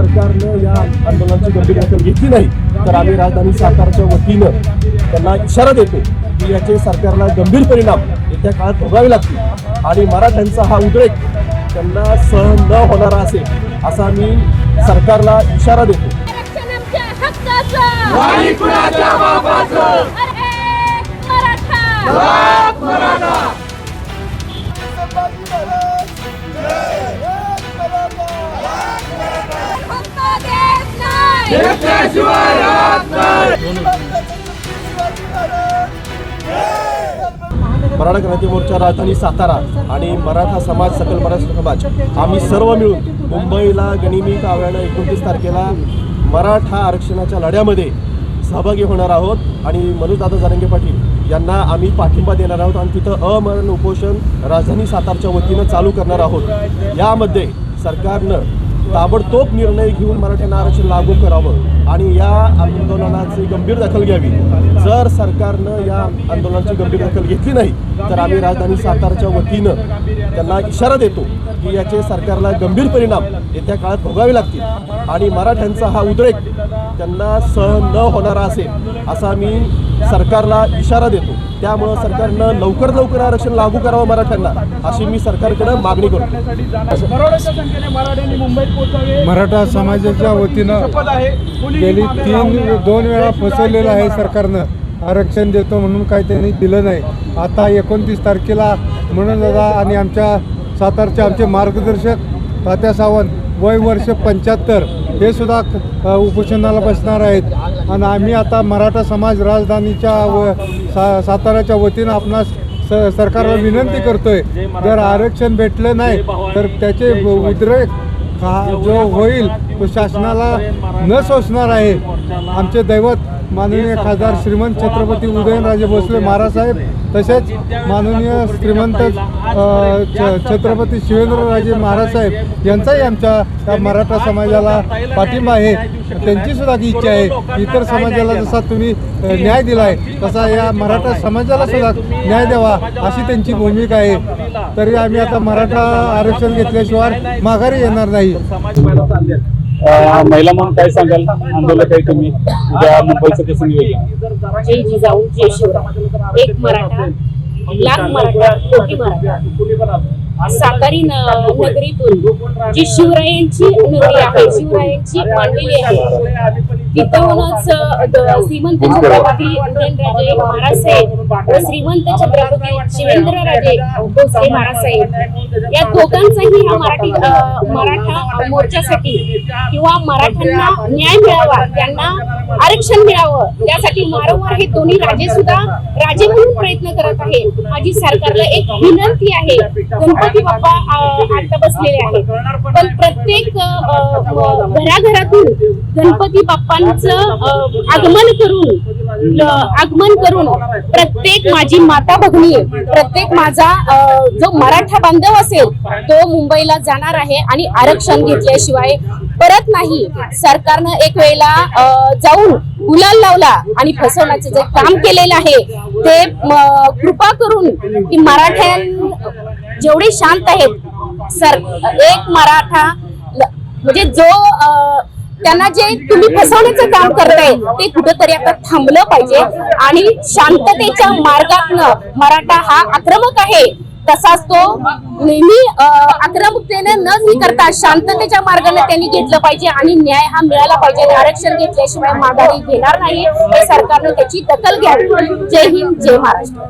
सरकारनं या आंदोलनाची गंभीर दखल घेतली नाही तर आम्ही राजधानी सातारच्या वतीनं त्यांना इशारा देतो की याचे सरकारला गंभीर परिणाम येत्या काळात भोगावे लागतील. आणि मराठ्यांचा हा उद्रेक त्यांना सहन न होणारा असेल असा मी सरकारला इशारा देतो. मराठा. मराठा क्रांती मोर्चा राजधानी सातारा आणि मराठा समाज सकल मराठा समाज आम्ही सर्व मिळून मुंबईला गणिमी काव्यानं एकोणतीस तारखेला मराठा आरक्षणाच्या लढ्यामध्ये सहभागी होणार आहोत. आणि मनोजदादा जारंगे पाटील यांना आम्ही पाठिंबा देणार आहोत आणि तिथं अमरण उपोषण राजधानी सातारच्या वतीनं चालू करणार आहोत. यामध्ये सरकारनं ताबडतोब निर्णय घेऊन मराठ्यांना आरक्षण लागू करावं आणि या आंदोलनाची गंभीर दखल घ्यावी. जर सरकारनं या आंदोलनाची गंभीर दखल घेतली नाही तर आम्ही राजधानी सातारच्या वतीनं त्यांना इशारा देतो की याचे सरकारला गंभीर परिणाम येत्या काळात भोगावे लागतील. आणि मराठ्यांचा हा उद्रेक त्यांना सहन न होणारा असेल असा मी सरकारला इशारा देतो. त्यामुळं सरकारनं लवकर लवकर आरक्षण लागू करावं मराठ्यांना अशी मी सरकारकडे मागणी करतो. मराठा समाजाच्या वतीनं गेली तीन. दोन वेळा फसवलेलं आहे सरकारनं. आरक्षण देतो म्हणून काही त्यांनी दिलं नाही. आता एकोणतीस तारखेला म्हणून दादा आणि आमच्या सातारचे आमचे मार्गदर्शक तात्या सावंत वय वर्ष पंच्याहत्तर. हे सुद्धा उपोषणाला बसणार आहेत. आणि आम्ही आता मराठा समाज राजधानीच्या व सा साताऱ्याच्या वतीनं आपणास स सरकारला विनंती करतोय. जर आरक्षण भेटलं नाही तर त्याचे उद्रेक हा जो होईल तो शासनाला न सोसणार आहे. आमचे दैवत माननीय खासदार श्रीमंत छत्रपती उदयनराजे भोसले महाराजसाहेब तसेच माननीय श्रीमंत छत्रपती शिवेंद्रराजे महाराजसाहेब यांचाही आमच्या या मराठा समाजाला पाठिंबा आहे. त्यांची सुद्धा इच्छा आहे. इतर समाजाला जसा तुम्ही न्याय दिलाय तसा या मराठा समाजाला सुद्धा न्याय द्यावा अशी त्यांची भूमिका आहे. तरी आम्ही आता मराठा आरक्षण घेतल्याशिवाय माघारी येणार नाही. महिला म्हणून काय सांगाल? आंदोलन काही तुम्ही. उद्या मुंबईचं कसं नियोजन? जय जिजाऊ जय शिवराय. एक मराठा लाख मराठा कोटी मराठा. सातारी नगरीतून जी शिवरायांची नगरी आहे शिवरायांची मांडलेली आहे तिथूनच श्रीमंत छत्रपती उदयनराजे महाराज साहेब श्रीमंत छत्रपती शिवेंद्रराजे भोसले महाराज साहेब या दोघांचाही हा मराठी मराठा मोर्चासाठी किंवा मराठ्यांना न्याय मिळावा त्यांना आरक्षण मिळावं त्यासाठी वारंवार हे दोन्ही राजे सुद्धा राजे म्हणून प्रयत्न करत आहे माझी सरकारला एक विनंती आहे गणपती बाप्पा आता बसलेले आहेत. पण प्रत्येक घराघरातून गणपती बाप्पांचं आगमन करून आगमन करून प्रत्येक माझी माता भगिनी प्रत्येक माझा जो मराठा बांधव असेल तो मुंबईला जाणार आहे आणि आरक्षण घेतल्याशिवाय परत नाही. सरकारनं एक वेळेला जाऊन गुलाल लावला आणि फसवण्याचं जे काम केलेलं आहे ते कृपा करून की मराठ्यां जेवढे शांत आहेत सर एक मराठा म्हणजे जो त्यांना जे तुम्ही फसवण्याचं काम करताय ते कुठंतरी आता थांबलं पाहिजे. आणि शांततेच्या मार्गातनं मराठा हा आक्रमक आहे. तसाच तो नेहमी आक्रमकतेने न ही करता शांततेच्या मार्गाने त्यांनी घेतलं पाहिजे आणि न्याय हा मिळाला पाहिजे. आरक्षण घेतल्याशिवाय माघारी घेणार नाही हे सरकारनं त्याची दखल घ्यावी. जय हिंद जय महाराष्ट्र.